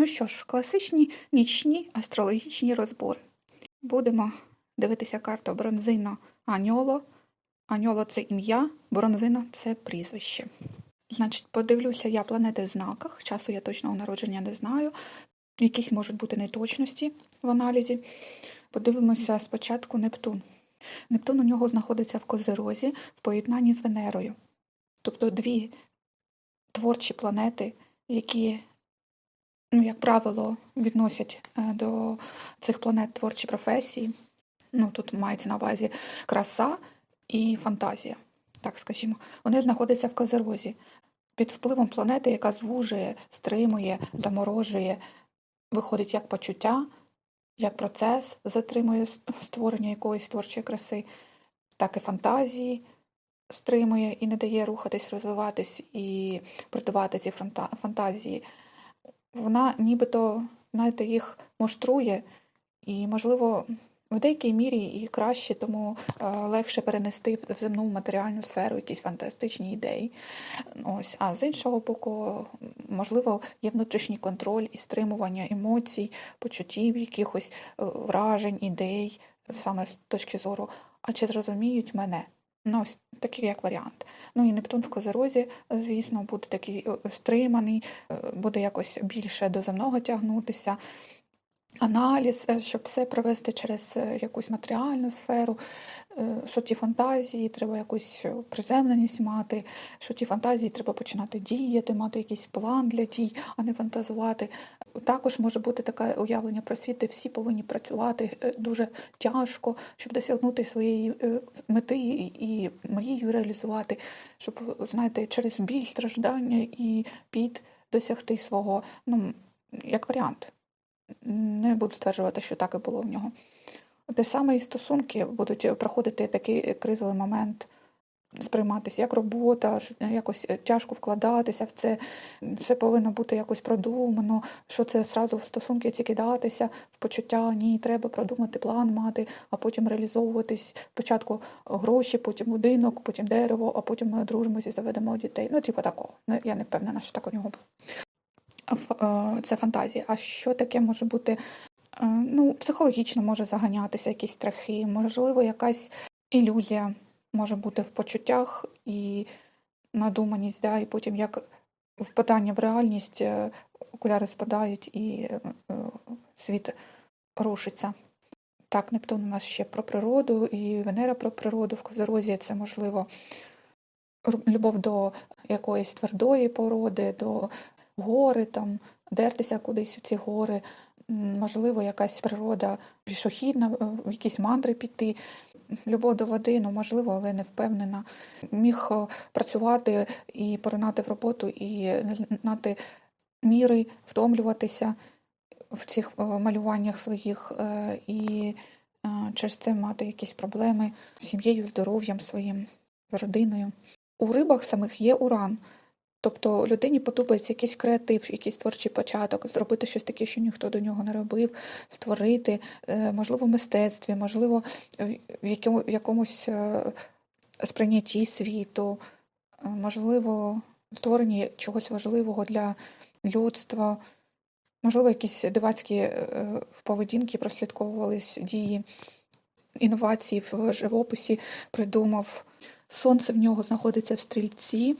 Ну що ж, класичні нічні астрологічні розбори. Будемо дивитися карту Бронзино Аньоло. Аньоло це ім'я, Бронзино це прізвище. Значить, подивлюся я планети в знаках. Часу я точного народження не знаю. Якісь можуть бути неточності в аналізі. Подивимося спочатку Нептун. Нептун у нього знаходиться в Козирозі в поєднанні з Венерою. Тобто дві творчі планети, які, ну, як правило, відносять е, до цих планет творчі професії. Ну, тут мається на увазі краса і фантазія, так скажімо. Вони знаходяться в Козирозі під впливом планети, яка звужує, стримує, заморожує, виходить як почуття, як процес, затримує створення якоїсь творчої краси, так і фантазії стримує і не дає рухатись, розвиватись і придавати ці фантазії. Вона нібито, знаєте, їх муштрує, і, можливо, в деякій мірі і краще, тому е, легше перенести в земну матеріальну сферу якісь фантастичні ідеї. Ось, а з іншого боку, можливо, є внутрішній контроль і стримування емоцій, почуттів, якихось е, вражень, ідей, саме з точки зору, а чи зрозуміють мене? Ну, ось такий як варіант. Ну і Нептун в Козерозі, звісно, буде такий е, стриманий, е, буде якось більше до земного тягнутися. Аналіз, е, щоб все провести через е, якусь матеріальну сферу, е, що ті фантазії, треба якусь приземленість мати, що ті фантазії треба починати діяти, мати якийсь план для дій, а не фантазувати. Також може бути таке уявлення про світ, де всі повинні працювати дуже тяжко, щоб досягнути своєї мети і мрію реалізувати, щоб, знаєте, через біль, страждання і піт досягти свого, ну, як варіант. Не буду стверджувати, що так і було в нього. Те саме і стосунки будуть проходити такий кризовий момент, сприйматися як робота, якось е, тяжко вкладатися в це, все повинно бути якось продумано, що це зразу в стосунки ці кидатися, в почуття, ні, треба продумати план мати, а потім реалізовуватись спочатку гроші, потім будинок, потім дерево, а потім ми одружимося і заведемо дітей. Ну, типу такого. Ну, Я не впевнена, що так у нього було. Це фантазія. А що таке може бути? Е, Ну, психологічно може заганятися якісь страхи, можливо, якась ілюзія може бути в почуттях і надуманість, да, і потім як впадання в реальність, е, окуляри спадають і е, світ рушиться. Так, Нептун у нас ще про природу, і Венера про природу в Козерозі це можливо любов до якоїсь твердої породи, до гори, там, дертися кудись у ці гори, можливо, якась природа пішохідна, е, в якісь мандри піти. Любов до води, ну можливо, але не впевнена. Міг е, працювати і поринати в роботу, і знати міри, втомлюватися в цих е, малюваннях своїх, і через це мати якісь проблеми з сім'єю, здоров'ям своїм, родиною. У рибах самих є уран. Тобто людині подобається якийсь креатив, якийсь творчий початок, зробити щось таке, що ніхто до нього не робив, створити, е, можливо, в мистецтві, можливо, в в якому- в якомусь е, сприйнятті світу, е, можливо, створенні чогось важливого для людства, можливо, якісь дивацькі поведінки прослідковувались дії, інновації в живописі придумав. Сонце в нього знаходиться в стрільці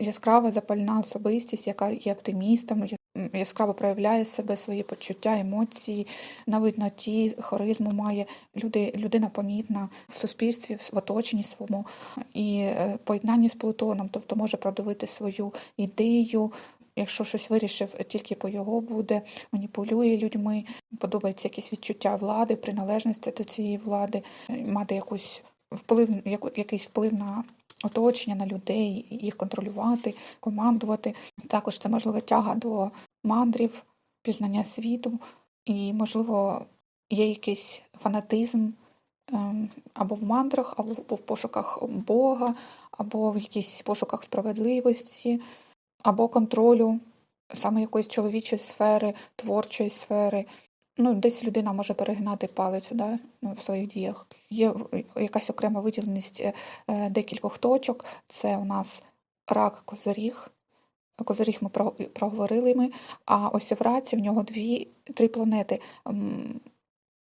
яскрава запальна особистість, яка є оптимістом, яскраво проявляє себе, свої почуття, емоції, на видноті, харизму має. Люди, людина помітна в суспільстві, в оточенні своєму і е, поєднанні з Плутоном, тобто може продавити свою ідею. Якщо щось вирішив, тільки по його буде, маніпулює людьми, подобається якісь відчуття влади, приналежності до цієї влади, е, мати якусь вплив, якийсь вплив на оточення, на людей, їх контролювати, командувати. Також це можливо тяга до мандрів, пізнання світу, і, можливо, є якийсь фанатизм ем, або в мандрах, або в пошуках Бога, або в якихось пошуках справедливості, або контролю саме якоїсь чоловічої сфери, творчої сфери. Ну, десь людина може перегнати палицю да, в своїх діях. Є якась окрема виділеність е, е, декількох точок. Це у нас рак козиріг, Козиріг ми проговорили ми, а ось в раці в нього дві, три планети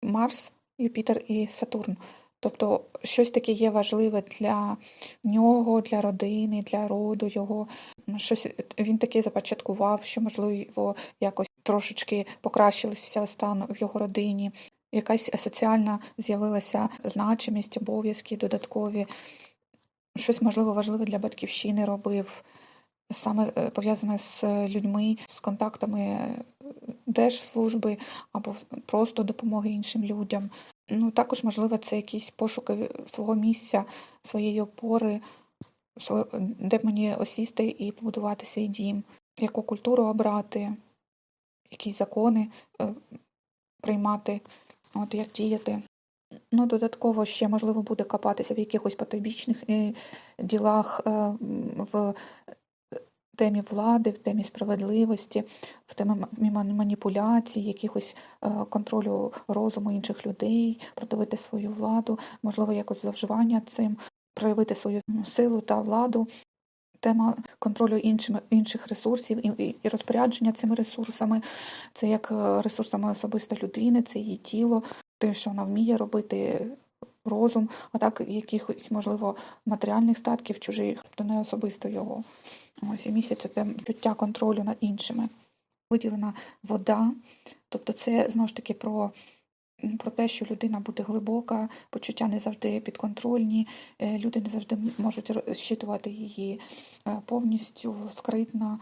Марс, Юпітер і Сатурн. Тобто щось таке є важливе для нього, для родини, для роду його. Щось він таке започаткував, що, можливо, якось трошечки покращився стан в його родині. Якась соціальна з'явилася значимість, обов'язки додаткові. Щось, можливо, важливе для батьківщини робив, саме е, пов'язане з людьми, з контактами е, держслужби або просто допомоги іншим людям. Ну, також, можливо, це якісь пошуки свого місця, своєї опори, де мені осісти і побудувати свій дім, яку культуру обрати, якісь закони е, приймати, от як діяти. Ну, додатково ще можливо буде копатися в якихось потойбічних е, ділах е, в темі влади, в темі справедливості, в темі ма- ма- маніпуляцій, якихось контролю розуму інших людей, продавити свою владу, можливо, якось зловживання цим, проявити свою силу та владу. Тема контролю іншими, інших ресурсів і, і, розпорядження цими ресурсами, це як е, ресурсами особисто людини, це її тіло, те, що вона вміє робити, розум, а так якихось, можливо, матеріальних статків чужих, то не особисто його. Ось і місяць це чуття контролю над іншими. Виділена вода, тобто це знову ж таки про, про те, що людина буде глибока, почуття не завжди підконтрольні, е, люди не завжди можуть розчитувати її е, повністю скритно,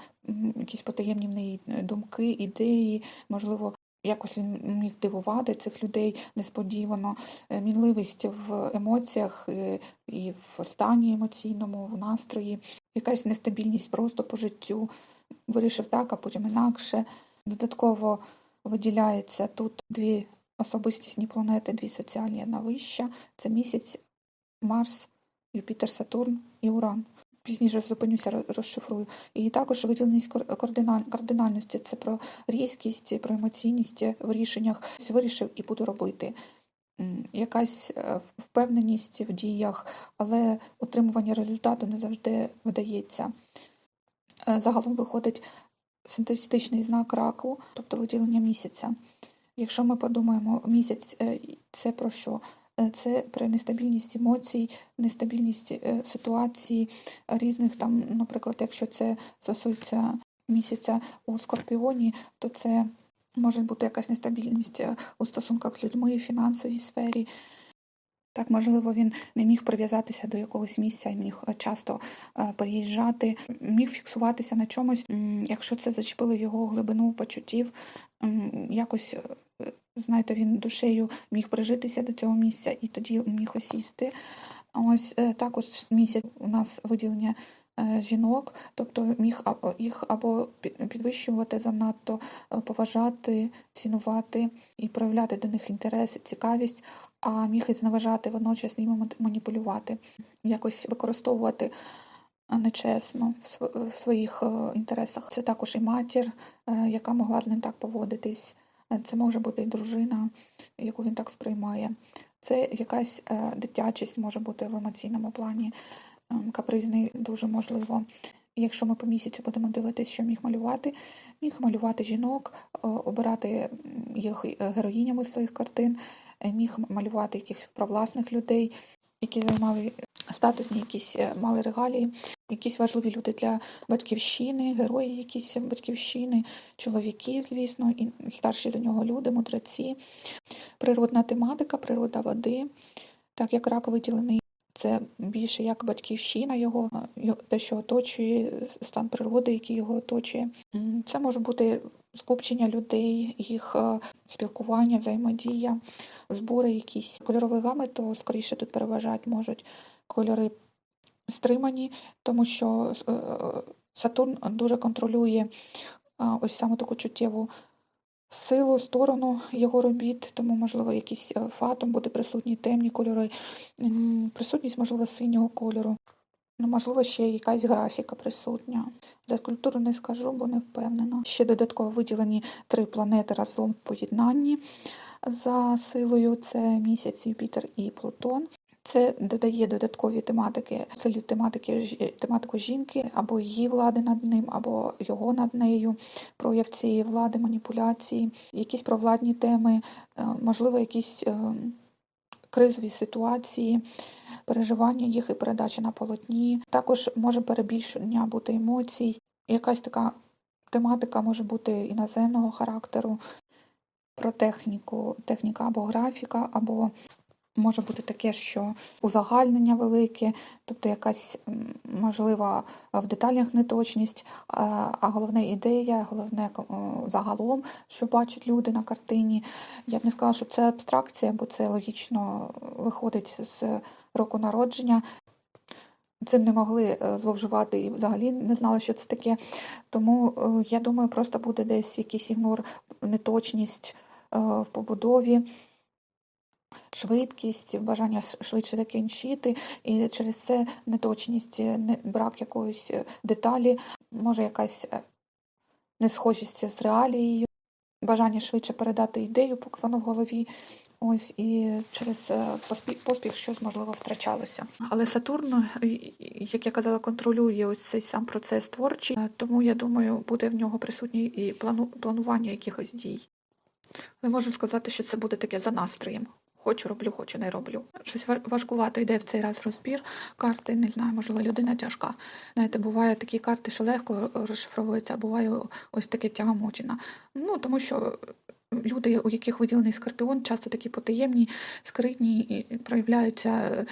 якісь потаємні в неї е, думки, ідеї, можливо, якось він міг дивувати цих людей несподівано, мінливість в емоціях і в стані емоційному, в настрої, якась нестабільність просто по життю. Вирішив так, а потім інакше. Додатково виділяється тут дві особистісні планети, дві соціальні, одна вища. Це місяць, Марс, Юпітер, Сатурн і Уран. Пізніше зупинюся, розшифрую. І також виділеність кардинальності. Це про різкість, про емоційність в рішеннях. Вирішив і буду робити. Якась е, впевненість в діях, але отримування результату не завжди вдається. Е, Загалом виходить синтетичний знак раку, тобто виділення місяця. Якщо ми подумаємо, місяць е, це про що? Е, Це про нестабільність емоцій, нестабільність е, ситуації різних там, наприклад, якщо це стосується місяця у Скорпіоні, то це може бути якась нестабільність у стосунках з людьми, фінансовій сфері. Так, можливо, він не міг прив'язатися до якогось місця і міг е, часто е, переїжджати, міг фіксуватися на чомусь, якщо це зачепило його глибину почуттів, якось, е, знаєте, він душею міг прижитися до цього місця і тоді міг осісти. Ось також місяць у нас виділення жінок, тобто міг їх або підвищувати занадто, е, поважати, цінувати і проявляти до них інтерес, цікавість, а міг і зневажати водночас ними маніпулювати, якось використовувати е, нечесно в своїх е, інтересах. Це також і матір, е, яка могла з ним так поводитись. Е, Це може бути і дружина, яку він так сприймає. Це якась е, дитячість може бути в емоційному плані, капризний дуже можливо. Якщо ми по місяцю будемо дивитися, що міг малювати, міг малювати жінок, е, обирати їх е, героїнями своїх картин, е, міг малювати якихось провласних людей, які займали статусні, якісь мали регалії, якісь важливі люди для батьківщини, герої якісь батьківщини, чоловіки, звісно, і старші за нього люди, мудреці природна тематика, природа води, так як рак виділений. Це більше як батьківщина його, е, те, що оточує, стан природи, який його оточує. Це може бути скупчення людей, їх е, спілкування, взаємодія, збори якісь кольорові гами, то скоріше тут переважати можуть кольори стримані, тому що е, Сатурн дуже контролює ось саме таку чуттєву силу, сторону його робіт, тому, можливо, якийсь е, фатум буде присутній, темні кольори, присутність, можливо, синього кольору. Ну, можливо, ще якась графіка присутня. За скульптуру не скажу, бо не впевнена. Ще додатково виділені три планети разом в поєднанні за силою: це місяць, Юпітер і Плутон. Це додає додаткові тематики, солю тематики тематику жінки, або її влади над ним, або його над нею, прояв цієї влади, маніпуляції, якісь провладні теми, е, можливо, якісь е, кризові ситуації, переживання їх і передача на полотні. Також може перебільшення бути емоцій, якась така тематика може бути іноземного характеру, про техніку, техніка або графіка, або може бути таке, що узагальнення велике, тобто якась можлива в деталях неточність, а головне ідея, головне загалом, що бачать люди на картині. Я б не сказала, що це абстракція, бо це логічно виходить з року народження. Цим не могли е, зловживати і взагалі не знали, що це таке. Тому е, я думаю, просто буде десь якийсь ігнор, неточність е, в побудові, швидкість, бажання швидше закінчити, і через це неточність, не- брак якоїсь е, деталі, може якась е, несхожість з реалією, бажання швидше передати ідею, поки воно в голові. Ось і через е, поспіх, поспіх щось можливо втрачалося. Але Сатурн, як я казала, контролює ось цей сам процес творчий, тому я думаю, буде в нього присутній і плану, планування якихось дій. Але можу сказати, що це буде таке за настроєм. Хочу роблю, хочу не роблю. Щось ва- важкувато йде в цей раз розбір карти. Не знаю, можливо, людина тяжка. Знаєте, буває такі карти, що легко розшифровуються, а буває ось таке тягомотіна. Ну тому що люди, у яких виділений скорпіон, часто такі потаємні, скритні і проявляються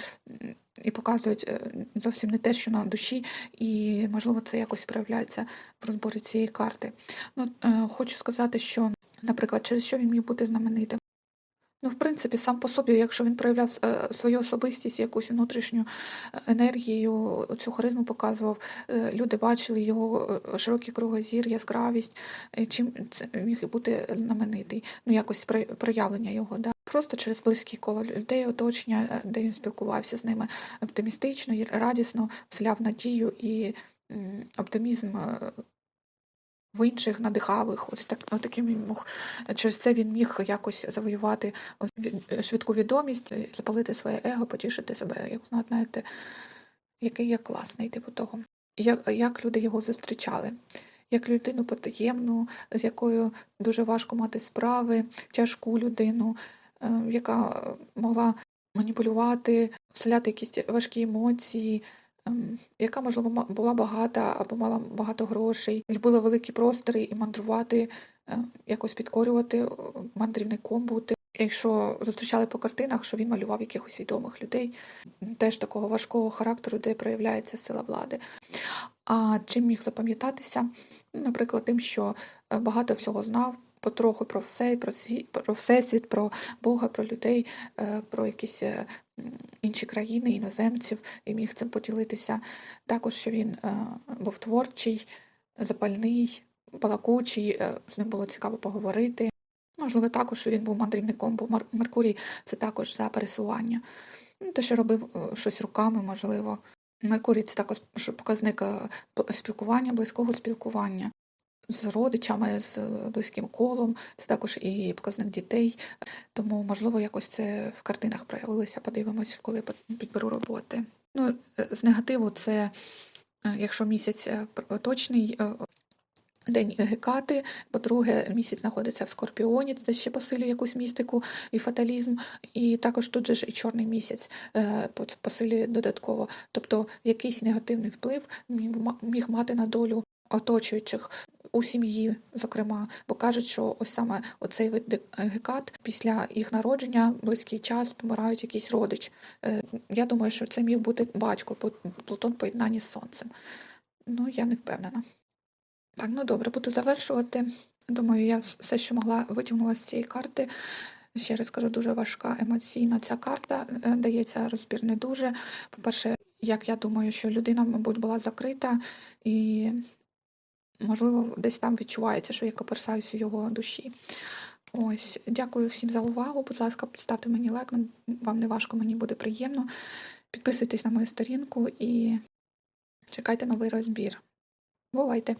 і показують е, зовсім не те, що на душі, і можливо це якось проявляється в розборі цієї карти. Ну, е, хочу сказати, що, наприклад, через що він міг бути знаменитим. Ну, в принципі, сам по собі, якщо він проявляв е, свою особистість, якусь внутрішню е, енергію, цю харизму показував, е, люди бачили його широкий кругозір, яскравість, чим це міг бути знаменитий, ну якось проявлення його. Да? Просто через близьке коло людей, оточення, де він спілкувався з ними оптимістично радісно, вселяв надію і оптимізм. Е, В інших надихав ось так, от таким він мог через це він міг якось завоювати від- швидку відомість, е, запалити своє его, потішити себе, як знаєте, який я класний, типу того. Як, як люди його зустрічали, як людину потаємну, з якою дуже важко мати справи, тяжку людину, е, яка могла маніпулювати, вселяти якісь важкі емоції. Ем, Яка, можливо, була багата або мала багато грошей, любила великі простори і мандрувати, е, якось підкорювати, мандрівником бути. Якщо зустрічали по картинах, що він малював якихось відомих людей, теж такого важкого характеру, де проявляється сила влади. А чим міг запам'ятатися? Ну, Наприклад, тим, що е, багато всього знав, потроху про все, про світ, про всесвіт, про Бога, про людей, е, про якісь е, інші країни, іноземців, і міг цим поділитися. Також, що він е, був творчий, запальний, балакучий, е, з ним було цікаво поговорити. Можливо, також що він був мандрівником, бо Меркурій це також за пересування. Ну, те, що робив е, щось руками, можливо. Меркурій це також показник спілкування, близького спілкування з родичами, з близьким колом. Це також і показник дітей. Тому, можливо, якось це в картинах проявилося. Подивимося, коли підберу роботи. Ну, з негативу це, е, якщо місяць е, точний. е, День Гекати, по-друге, місяць знаходиться в Скорпіоні, це ще посилює якусь містику і фаталізм, і також тут же ж і чорний місяць посилює додатково. Тобто якийсь негативний вплив міг мати на долю оточуючих у сім'ї, зокрема, бо кажуть, що ось саме оцей вид гекат після їх народження близький час помирають якийсь родич. Е, Я думаю, що це міг бути батько, Плутон в поєднанні з сонцем. Ну, я не впевнена. Так, ну добре, буду завершувати. Думаю, я все, що могла, витягнула з цієї карти. Ще раз кажу, дуже важка емоційна ця карта. е, Дається розбір не дуже. По-перше, як я думаю, що людина, мабуть, була закрита, і, можливо, десь там відчувається, що я коперсаюсь у його душі. Ось, дякую всім за увагу. Будь ласка, ставте мені лайк, вам не важко, мені буде приємно. Підписуйтесь на мою сторінку і чекайте новий розбір. Бувайте!